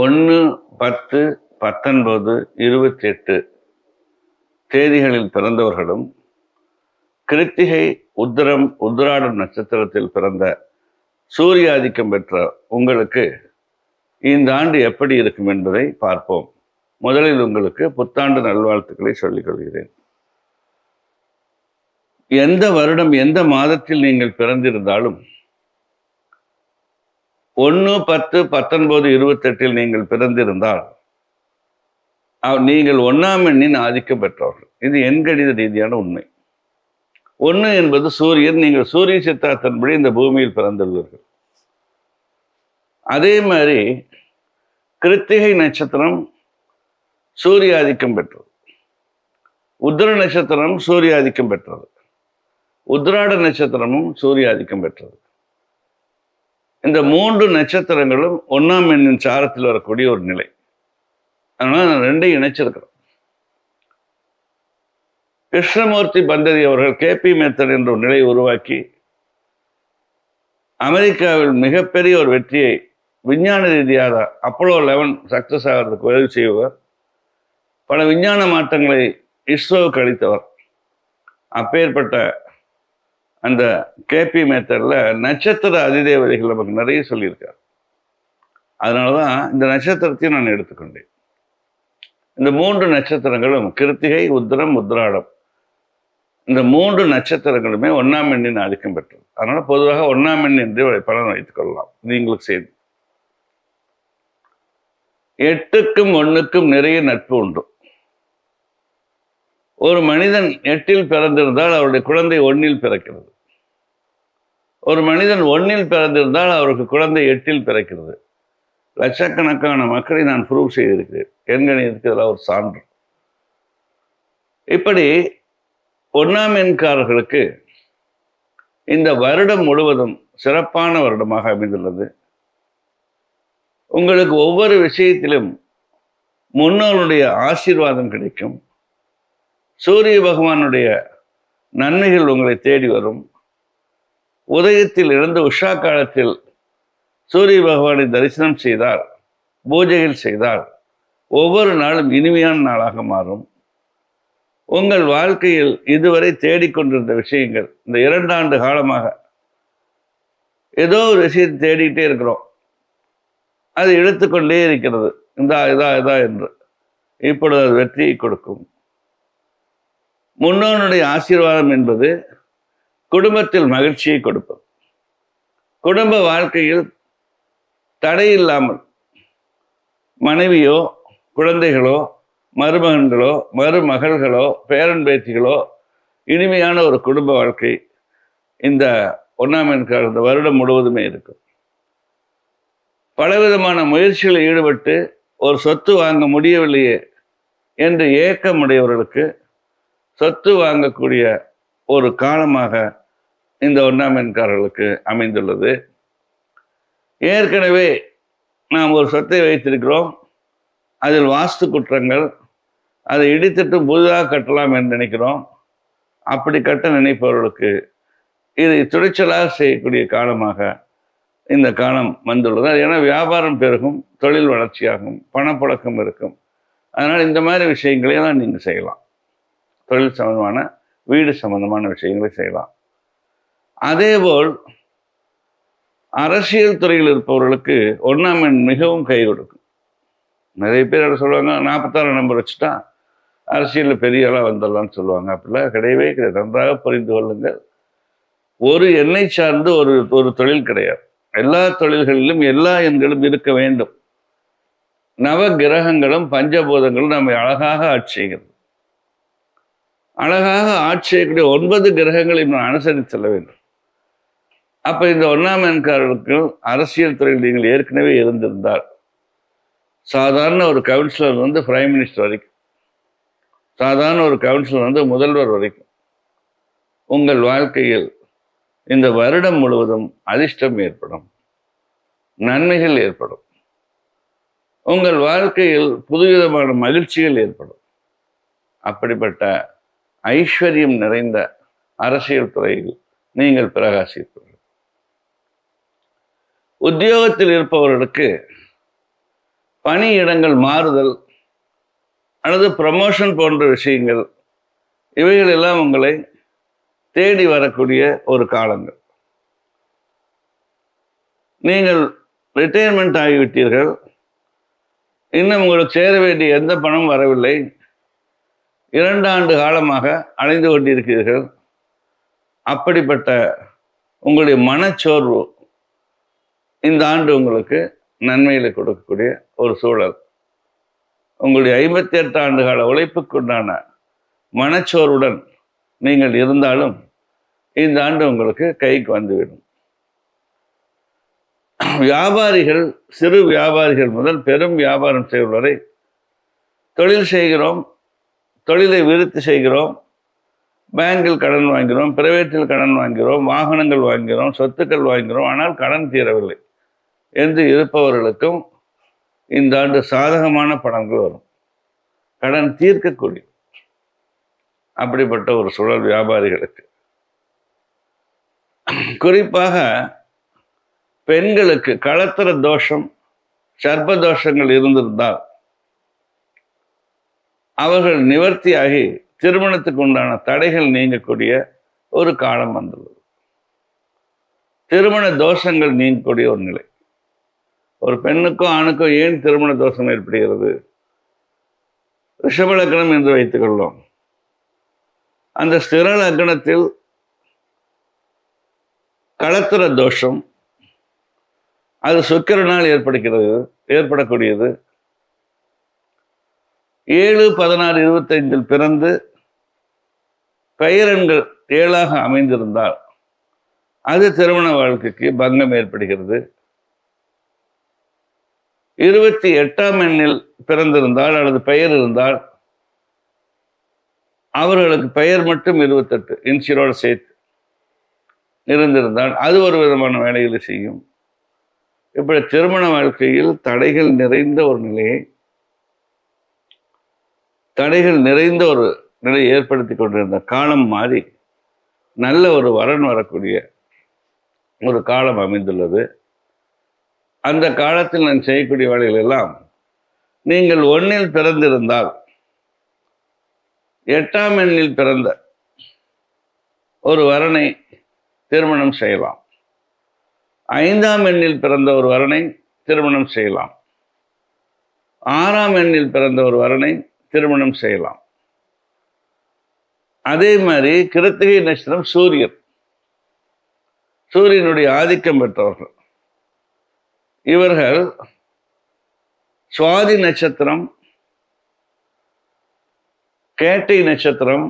ஒன்று பத்து பத்தொன்பது இருபத்தி எட்டு தேதிகளில் பிறந்தவர்களும் கிருத்திகை உத்திரம் உத்திராடம் நட்சத்திரத்தில் பிறந்த சூரிய ஆதிக்கம் பெற்ற உங்களுக்கு இந்த ஆண்டு எப்படி இருக்கும் என்பதை பார்ப்போம். முதலில் உங்களுக்கு புத்தாண்டு நல்வாழ்த்துக்களை சொல்லிக் கொள்கிறேன். எந்த வருடம் எந்த மாதத்தில் நீங்கள் பிறந்திருந்தாலும் ஒன்று பத்து பத்தொன்பது இருபத்தெட்டில் நீங்கள் பிறந்திருந்தால் நீங்கள் ஒன்றாம் எண்ணின் ஆதிக்கம் பெற்றவர்கள். இது எண்கணித ரீதியான உண்மை. ஒன்று என்பது சூரியன் நீங்கள் சூரிய சித்தார்த்தன்படி இந்த பூமியில் பிறந்துள்ளீர்கள். அதே மாதிரி கிருத்திகை நட்சத்திரம் சூரிய ஆதிக்கம் பெற்றது. உத்திர நட்சத்திரம் சூரிய ஆதிக்கம் பெற்றது. உத்ராட நட்சத்திரமும் சூரிய ஆதிக்கம் பெற்றது. இந்த மூன்று நட்சத்திரங்களும் ஒன்றாம் எண்ணின் சாரத்தில் வரக்கூடிய ஒரு நிலை. அதனால் நான் ரெண்டையும் இணைச்சிருக்கிறோம். கிருஷ்ணமூர்த்தி பண்டரி அவர்கள் கேபி மெத்தட் என்ற ஒரு நிலையை உருவாக்கி அமெரிக்காவில் மிகப்பெரிய ஒரு வெற்றியை விஞ்ஞான ரீதியாக அப்போலோ லெவன் சக்சஸ் ஆகிறதுக்கு உதவி செய்வர் பல விஞ்ஞான மாற்றங்களை இஸ்ரோவுக்கு அளித்தவர். அப்பேற்பட்ட அந்த கேபி மெத்தடில் நட்சத்திர அதிதேவதைகள் நமக்கு நிறைய சொல்லியிருக்கார். அதனால தான் இந்த நட்சத்திரத்தையும் நான் எடுத்துக்கொண்டேன். இந்த மூன்று நட்சத்திரங்களும் கிருத்திகை உத்திரம் உத்ராடம். இந்த மூன்று நட்சத்திரங்களுமே ஒன்றாம் எண்ணின் ஆதிக்கம் பெற்றது. அதனால பொதுவாக ஒன்றாம் எண் என்று பலன் வைத்துக் கொள்ளலாம். நீங்களுக்கு செய்து எட்டுக்கும் ஒன்றுக்கும் நிறைய நட்பு உண்டு. ஒரு மனிதன் எட்டில் பிறந்திருந்தால் அவருடைய குழந்தை ஒன்னில் பிறக்கிறது. ஒரு மனிதன் ஒன்னில் பிறந்திருந்தால் அவருக்கு குழந்தை எட்டில் பிறக்கிறது. லட்சக்கணக்கான மக்களை நான் ப்ரூவ் செய்திருக்கிறேன். எண்கணியத்துக்கு இதெல்லாம் ஒரு சான்று. இப்படி ஒன்றாம் எண்காரர்களுக்கு இந்த வருடம் முழுவதும் சிறப்பான வருடமாக அமைந்துள்ளது. உங்களுக்கு ஒவ்வொரு விஷயத்திலும் முன்னோருடைய ஆசீர்வாதம் கிடைக்கும். சூரிய பகவானுடைய நன்மைகள் உங்களை தேடி வரும். உதயத்தில் இருந்து உஷா காலத்தில் சூரிய பகவானை தரிசனம் செய்தால் பூஜைகள் செய்தால் ஒவ்வொரு நாளும் இனிமையான நாளாக மாறும். உங்கள் வாழ்க்கையில் இதுவரை தேடிக்கொண்டிருந்த விஷயங்கள் இந்த இரண்டாண்டு காலமாக ஏதோ ஒரு விஷயத்தை தேடிக்கிட்டே இருக்கிறோம். அது இழுத்துக்கொண்டே இருக்கிறது. இந்தா இதா இதா என்று. இப்பொழுது அது வெற்றியை கொடுக்கும். முன்னோனுடைய ஆசீர்வாதம் என்பது குடும்பத்தில் மகிழ்ச்சியை கொடுப்பது. குடும்ப வாழ்க்கையில் தடை இல்லாமல் மனைவியோ குழந்தைகளோ மருமகன்களோ மருமகள்களோ பேரன் பேத்திகளோ இனிமையான ஒரு குடும்ப வாழ்க்கை இந்த ஒன்றாம் எண்கால இந்த வருடம் முழுவதுமே இருக்கும். பலவிதமான முயற்சிகளில் ஈடுபட்டு ஒரு சொத்து வாங்க முடியவில்லையே என்று ஏக்கமுடையவர்களுக்கு சொத்து வாங்கக்கூடிய ஒரு காலமாக இந்த ஒன்றாம் அமைந்துள்ளது. ஏற்கனவே நாம் ஒரு சொத்தை வைத்திருக்கிறோம். அதில் வாஸ்து குற்றங்கள் அதை இடித்துட்டு புதிதாக கட்டலாம் என்று நினைக்கிறோம். அப்படி கட்ட நினைப்பவர்களுக்கு இதை துணிச்சலாக செய்யக்கூடிய காலமாக இந்த காலம் வந்துள்ளது. அது ஏன்னா வியாபாரம் பெருகும் தொழில் வளர்ச்சியாகும் பணப்புழக்கம் இருக்கும். அதனால் இந்த மாதிரி விஷயங்களையெல்லாம் நீங்கள் செய்யலாம். தொழில் சம்பந்தமான வீடு சம்பந்தமான விஷயங்களை செய்யலாம். அதேபோல் அரசியல் துறையில் இருப்பவர்களுக்கு ஒன்றாம் எண் மிகவும் கை கொடுக்கும். நிறைய பேர் அதை சொல்லுவாங்க நாற்பத்தாறு நம்பர் வச்சுட்டா அரசியலில் பெரிய ஆளாக வந்துடலாம்னு சொல்லுவாங்க. அப்படிலாம் கிடையவே கிடையாது. நன்றாக புரிந்து கொள்ளுங்கள். ஒரு எண்ணெய் சார்ந்து ஒரு ஒரு தொழில் கிடையாது. எல்லா தொழில்களிலும் எல்லா எண்களும் இருக்க வேண்டும். நவ கிரகங்களும் பஞ்சபூதங்களும் நம்மை அழகாக ஆட்சி செய்கிறது அழகாக ஆட்சி செய்யக்கூடிய ஒன்பது கிரகங்களை நான் அனுசரித்து செல்ல வேண்டும். அப்போ இந்த ஒன்றாம் அரசியல் துறையில் நீங்கள் ஏற்கனவே இருந்திருந்தால் சாதாரண ஒரு கவுன்சிலர் வந்து பிரைம் மினிஸ்டர் வரைக்கும் சாதாரண ஒரு கவுன்சிலர் வந்து முதல்வர் வரைக்கும் உங்கள் வாழ்க்கையில் இந்த வருடம் முழுவதும் அதிர்ஷ்டம் ஏற்படும் நன்மைகள் ஏற்படும். உங்கள் வாழ்க்கையில் புதுவிதமான மகிழ்ச்சிகள் ஏற்படும். அப்படிப்பட்ட ஐஸ்வர்யம் நிறைந்த அரசியல் துறையில் நீங்கள் பிரகாசிப்பீர்கள் உத்தியோகத்தில் இருப்பவர்களுக்கு பணி இடங்கள் மாறுதல் அல்லது ப்ரமோஷன் போன்ற விஷயங்கள் இவைகள் எல்லாம் உங்களை தேடி வரக்கூடிய ஒரு காலங்கள். நீங்கள் ரிட்டையர்மெண்ட் ஆகிவிட்டீர்கள். இன்னும் உங்களுக்கு சேர வேண்டிய எந்த பணம் வரவில்லை. இரண்டு ஆண்டு காலமாக அலைந்து கொண்டிருக்கிறீர்கள். அப்படிப்பட்ட உங்களுடைய மனச்சோர்வு இந்த ஆண்டு உங்களுக்கு நன்மைகளை கொடுக்கக்கூடிய ஒரு சூழல். உங்களுடைய ஐம்பத்தி எட்டு ஆண்டு கால உழைப்புக்குண்டான மனச்சோர்வுடன் நீங்கள் இருந்தாலும் இந்த ஆண்டு உங்களுக்கு கைக்கு வந்துவிடும். வியாபாரிகள் சிறு வியாபாரிகள் முதல் பெரும் வியாபாரம் செய்வரை தொழில் செய்கிறோம். தொழிலை விருத்தி செய்கிறோம். பேங்கில் கடன் வாங்கிறோம் பிரைவேட்டில் கடன் வாங்கிறோம் வாகனங்கள் வாங்கிறோம் சொத்துக்கள் வாங்கிறோம் ஆனால் கடன் தீரவில்லை. என்று இருப்பவர்களுக்கும் இந்த ஆண்டு சாதகமான படங்கள் வரும். கடன் தீர்க்கக்கூடிய அப்படிப்பட்ட ஒரு சூழல் வியாபாரிகளுக்கு. குறிப்பாக பெண்களுக்கு களத்திர தோஷம் சர்ப்ப தோஷங்கள் இருந்திருந்தால் அவர்கள் நிவர்த்தியாகி திருமணத்துக்கு உண்டான தடைகள் நீங்கக்கூடிய ஒரு காலம் வந்துள்ளது திருமண தோஷங்கள் நீங்கக்கூடிய ஒரு நிலை. ஒரு பெண்ணுக்கும் ஆணுக்கும் ஏன் திருமண தோஷம் ஏற்படுகிறது? ரிஷபலக்கணம் என்று வைத்துக்கொள்வோம். அந்த ஸ்திர லக்னத்தில் களத்திர தோஷம் அது சுக்கிரனால் ஏற்படுகிறது ஏற்படக்கூடியது. ஏழு பதினாறு இருபத்தைந்தில் பிறந்து பெயரெண்கள் ஏழாக அமைந்திருந்தால் அது திருமண வாழ்க்கைக்கு பங்கம் ஏற்படுகிறது. இருபத்தி எட்டாம் எண்ணில் பிறந்திருந்தால் அல்லது பெயர் இருந்தால் அவர்களுக்கு பெயர் மட்டும் இருபத்தெட்டு இன்சியரோடு சேர்த்து இருந்திருந்தால் அது ஒரு விதமான வேலைகளை செய்யும். இப்படி திருமண வாழ்க்கையில் தடைகள் நிறைந்த ஒரு நிலையை தடைகள் நிறைந்த ஒரு நிலையை ஏற்படுத்தி கொண்டிருந்த காலம் மாறி நல்ல ஒரு வரன் வரக்கூடிய ஒரு காலம் அமைந்துள்ளது. அந்த காலத்தில் நான் செய்யக்கூடிய வேலைகள் எல்லாம் நீங்கள் ஒன்னில் பிறந்திருந்தால் எட்டாம் எண்ணில் பிறந்த ஒரு வரனை திருமணம் செய்யலாம். ஐந்தாம் எண்ணில் பிறந்த ஒரு வரனை திருமணம் செய்யலாம். ஆறாம் எண்ணில் பிறந்த ஒரு வரனை திருமணம் செய்யலாம். அதே மாதிரி கிருத்திகை நட்சத்திரம் சூரியன். சூரியனுடைய ஆதிக்கம் பெற்றவர்கள். இவர்கள் சுவாதி நட்சத்திரம் கேட்டை நட்சத்திரம்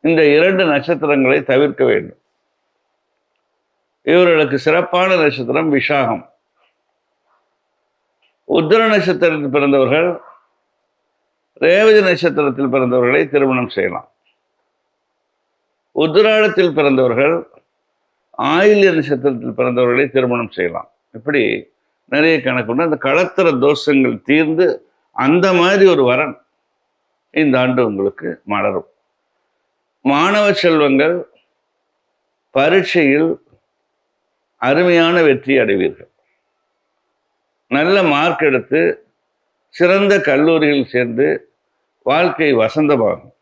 இந்த இரண்டு நட்சத்திரங்களை தவிர்க்க வேண்டும். இவர்களுக்கு சிறப்பான நட்சத்திரம் விஷாகம். உத்திர நட்சத்திரத்தில் பிறந்தவர்கள் ரேவதி நட்சத்திரத்தில் பிறந்தவர்களை திருமணம் செய்யலாம். உத்திராடத்தில் பிறந்தவர்கள் ஆயுள்ய நட்சத்திரத்தில் பிறந்தவர்களை திருமணம் செய்யலாம். இப்படி நிறைய கணக்குண்டு அந்த களத்திர தோஷங்கள் தீர்ந்து அந்த மாதிரி ஒரு வரன் இந்த ஆண்டு உங்களுக்கு மலரும். மாணவ செல்வங்கள் பரீட்சையில் அருமையான வெற்றி அடைவீர்கள். நல்ல மார்க் எடுத்து சிறந்த கல்லூரியில் சேர்ந்து வாழ்க்கை வசந்தமாகும்.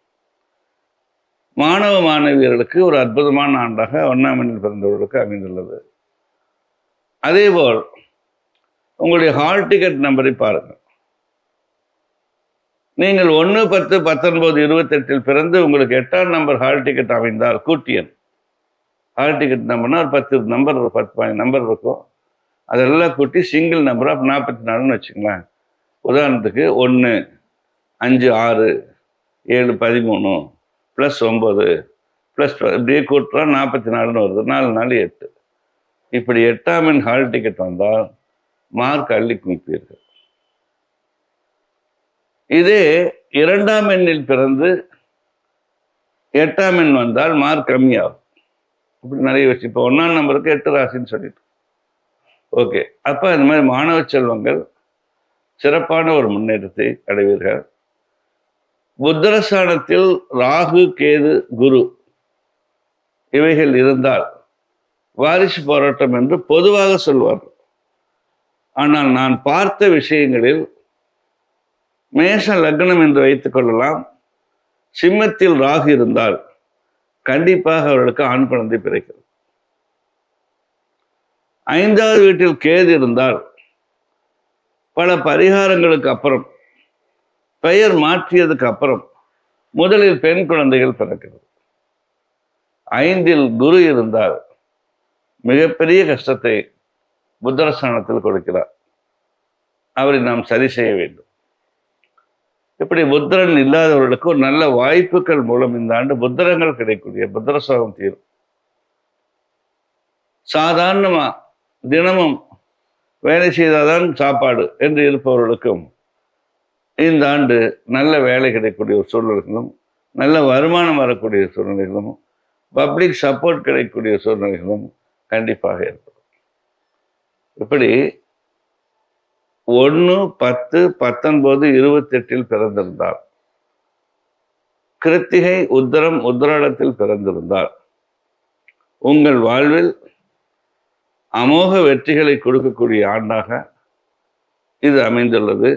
மாணவ மாணவியர்களுக்கு ஒரு அற்புதமான ஆண்டாக ஒன்றாம் பிறந்தவர்களுக்கு அமைந்துள்ளது. அதேபோல் உங்களுடைய ஹால் டிக்கெட் நம்பரை பாருங்கள். நீங்கள் ஒன்று பத்து பத்தொன்பது இருபத்தெட்டில் பிறந்து உங்களுக்கு எட்டாம் நம்பர் ஹால் டிக்கெட் அமைந்தால் கூட்டியன். ஹால் டிக்கெட் நம்பர்னா ஒரு பத்து நம்பர் பத்து பதினஞ்சு நம்பர் இருக்கும். அதெல்லாம் கூட்டி சிங்கிள் நம்பர் ஆஃப் நாற்பத்தி நாலுன்னு வச்சுங்களேன். உதாரணத்துக்கு ஒன்று அஞ்சு ஆறு ஏழு பதிமூணு ப்ளஸ் ஒம்பது ப்ளஸ் இப்படியே கூட்டுறா நாற்பத்தி நாலுன்னு வருது. நாலு நாலு எட்டு. இப்படி எட்டாம் எண் ஹால் டிக்கெட் வந்தால் மார்க் அள்ளி குமிப்பீர்கள் இதே இரண்டாம் எண்ணில் பிறந்து எட்டாம் எண் வந்தால் மார்க் கம்மியாகும். இப்படி நிறைய வச்சு இப்போ ஒன்றாம் நம்பருக்கு எட்டு ராசின்னு சொல்லிட்டு. ஓகே அப்போ இந்த மாதிரி மாணவ செல்வங்கள் சிறப்பான ஒரு முன்னேற்றத்தை அடைவீர்கள். புத்திரஸ்தானத்தில் ராகு கேது குரு இவைகள் இருந்தால் வாரிசு போராட்டம் என்று பொதுவாக சொல்வார்கள். ஆனால் நான் பார்த்த விஷயங்களில் மேஷ லக்னம் என்று வைத்துக் கொள்ளலாம். சிம்மத்தில் ராகு இருந்தால் கண்டிப்பாக அவர்களுக்கு ஆண் குழந்தை பிறக்கிறது. ஐந்தாவது வீட்டில் கேது இருந்தால் பல பரிகாரங்களுக்கு அப்புறம் பெயர் மாற்றியதுக்கு அப்புறம் முதலில் பெண் குழந்தைகள் பிறக்கிறது. ஐந்தில் குரு இருந்தால் மிகப்பெரிய கஷ்டத்தை புத்தரஸ்தானத்தில் கொடுக்கிறார். அவரை நாம் சரி செய்ய வேண்டும். இப்படி புத்திரன் இல்லாதவர்களுக்கு ஒரு நல்ல வாய்ப்புகள் மூலம் இந்த ஆண்டு புத்திரங்கள் கிடைக்கக்கூடிய புத்திர சோகம் தீரும். சாதாரணமா தினமும் வேலை செய்தால்தான் சாப்பாடு என்று இருப்பவர்களுக்கும் இந்த ஆண்டு நல்ல வேலை கிடைக்கக்கூடிய ஒரு சூழ்நிலைகளும் நல்ல வருமானம் வரக்கூடிய சூழ்நிலைகளும் பப்ளிக் சப்போர்ட் கிடைக்கக்கூடிய சூழ்நிலைகளும் கண்டிப்பாக ஏற்படும். இப்படி ஒன்று பத்து பத்தொன்பது இருபத்தெட்டில் பிறந்திருந்தார். கிருத்திகை உத்தரம் உத்தராடத்தில் பிறந்திருந்தார். உங்கள் வாழ்வில் அமோக வெற்றிகளை கொடுக்கக்கூடிய ஆண்டாக இது அமைந்துள்ளது.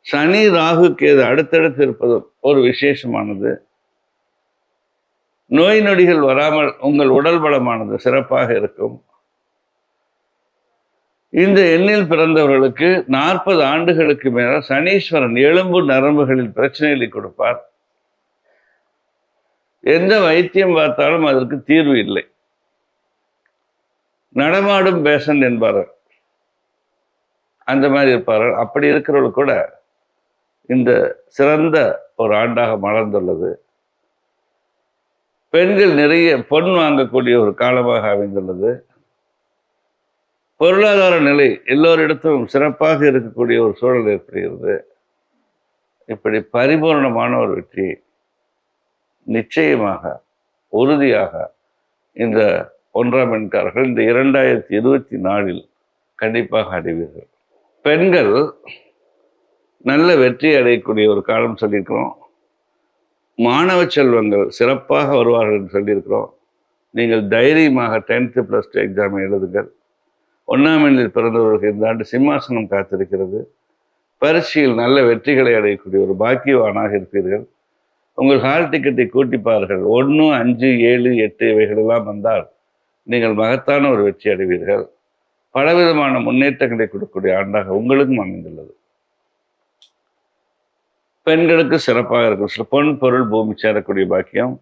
சனி ராகு கேது அடுத்தடுத்து இருப்பது ஒரு விசேஷமானது. நோய் நொடிகள் வராமல் உங்கள் உடல் பலமானது சிறப்பாக இருக்கும். இந்த எண்ணில் பிறந்தவர்களுக்கு நாற்பது ஆண்டுகளுக்கு மேல சனீஸ்வரன் எலும்பு நரம்புகளில் பிரச்சனைகளை கொடுப்பார். எந்த வைத்தியம் பார்த்தாலும் அதற்கு தீர்வு இல்லை. நடமாடும் பேசன் என்பார்கள். அந்த மாதிரி இருப்பார்கள். அப்படி இருக்கிறவர்கள் கூட இந்த சிறந்த ஒரு ஆண்டாக மலர்ந்துள்ளது. பெண்கள் நிறைய பொன் வாங்கக்கூடிய ஒரு காலமாக அமைந்துள்ளது. பொருளாதார நிலை எல்லோரிடத்திலும் சிறப்பாக இருக்கக்கூடிய ஒரு சூழல் ஏற்படுகிறது. இப்படி பரிபூர்ணமான ஒரு வெற்றி நிச்சயமாக உறுதியாக இந்த ஒன்றாம் எண்காரர்கள் இந்த இரண்டாயிரத்தி இருபத்தி நாலில் கண்டிப்பாக அடைவீர்கள். பெண்கள் நல்ல வெற்றி அடையக்கூடிய ஒரு காலம் சொல்லியிருக்கிறோம். மாணவ செல்வங்கள் சிறப்பாக வருவார்கள் என்று சொல்லியிருக்கிறோம். நீங்கள் தைரியமாக டென்த்து ப்ளஸ் டூ எக்ஸாம் எழுதுங்கள். ஒன்றாம் எண்ணில் பிறந்தவர்களுக்கு இந்த ஆண்டு சிம்மாசனம் காத்திருக்கிறது. பரீட்சையில் நல்ல வெற்றிகளை அடையக்கூடிய ஒரு பாக்கியவானாக இருப்பீர்கள். உங்கள் ஹால் டிக்கெட்டை கூட்டிப்பார்கள் ஒன்று அஞ்சு ஏழு எட்டு இவைகளெல்லாம் வந்தால் நீங்கள் மகத்தான ஒரு வெற்றி அடைவீர்கள். பலவிதமான முன்னேற்றங்களை கொடுக்கக்கூடிய ஆண்டாக உங்களுக்கும் அமைந்துள்ளது. பெண்களுக்கு சிறப்பாக இருக்கும். சில பொன் பொருள் பூமி சேரக்கூடிய பாக்கியம்.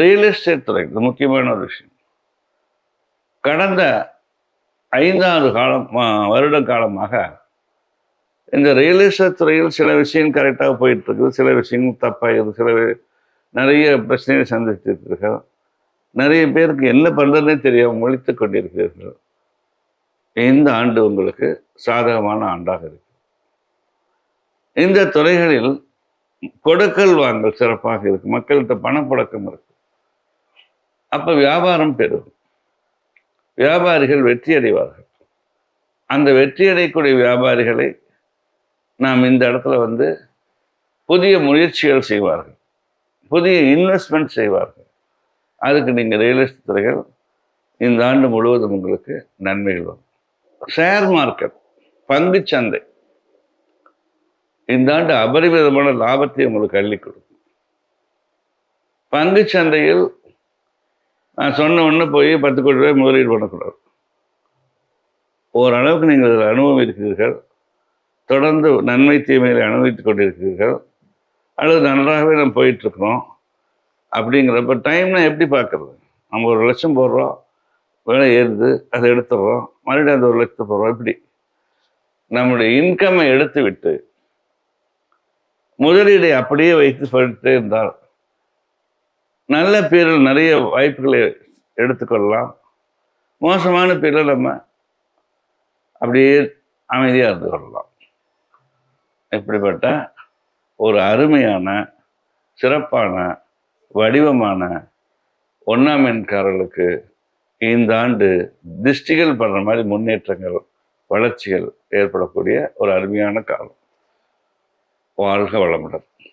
ரியல் எஸ்டேட் துறை இது முக்கியமான ஒரு விஷயம். கடந்த ஐந்தாவது காலம் வருட காலமாக இந்த ரியல் எஸ்டேட் துறையில் சில விஷயம் கரெக்டாக போயிட்டு இருக்குது. சில விஷயங்கள் தப்பாகிறது சில நிறைய பிரச்சனைகளை சந்தித்திருக்கிறீர்கள். நிறைய பேருக்கு என்ன பண்ணுறதுனே தெரியாமல் முழித்து கொண்டிருக்கிறீர்கள். இந்த ஆண்டு உங்களுக்கு சாதகமான ஆண்டாக இருக்கு. இந்த துறைகளில் கொடுக்கல் வாங்கல் சிறப்பாக இருக்கு. மக்கள்கிட்ட பணப்புழக்கம் இருக்கு. அப்ப வியாபாரம் பெருகும் வியாபாரிகள் வெற்றி அடைவார்கள். அந்த வெற்றி அடையக்கூடிய வியாபாரிகளை நாம் இந்த இடத்துல வந்து புதிய முயற்சிகள் செய்வார்கள். புதிய இன்வெஸ்ட்மெண்ட் செய்வார்கள். அதுக்கு நீங்கள் ரியல் எஸ்டேட் துறைகள் இந்த ஆண்டு முழுவதும் உங்களுக்கு நன்மைகள் வரும். ஷேர் மார்க்கெட் பங்குச்சந்தை இந்த ஆண்டு அபரிமிதமான லாபத்தை உங்களுக்கு அள்ளி கொடுக்கும். பங்குச்சந்தையில் நான் சொன்ன உடனே போய் பத்து கோடி ரூபாய் முதலீடு பண்ணக்கூடாது. ஓரளவுக்கு நீங்கள் அதில் அனுபவம் இருக்கிறீர்கள் தொடர்ந்து நன்மை தீமைகளை அனுபவித்துக் கொண்டிருக்கிறீர்கள். அல்லது நன்றாகவே நம்ம போயிட்டுருக்குறோம் அப்படிங்கிறப்ப டைம்னா எப்படி பார்க்கறது? நம்ம ஒரு லட்சம் போடுறோம் விலை ஏறுது அதை எடுத்துடுறோம் மறுபடியும் அந்த ஒரு லட்சத்தை போடுறோம் இப்படி. நம்முடைய இன்கம்மை எடுத்து விட்டு முதலீடை அப்படியே வைத்து சொல்லிட்டே இருந்தால் நல்ல பேரில் நிறைய வாய்ப்புகளை எடுத்துக்கொள்ளலாம். மோசமான பேரில் நம்ம அப்படியே அமைதியாக இருந்து கொள்ளலாம். இப்படிப்பட்ட ஒரு அருமையான சிறப்பான வடிவமான ஒன்றாம் எண்காரர்களுக்கு இந்த ஆண்டு திஷ்டிகள் படுற மாதிரி முன்னேற்றங்கள் வளர்ச்சிகள் ஏற்படக்கூடிய ஒரு அருமையான காலம். வாழ்க வளமுடன்.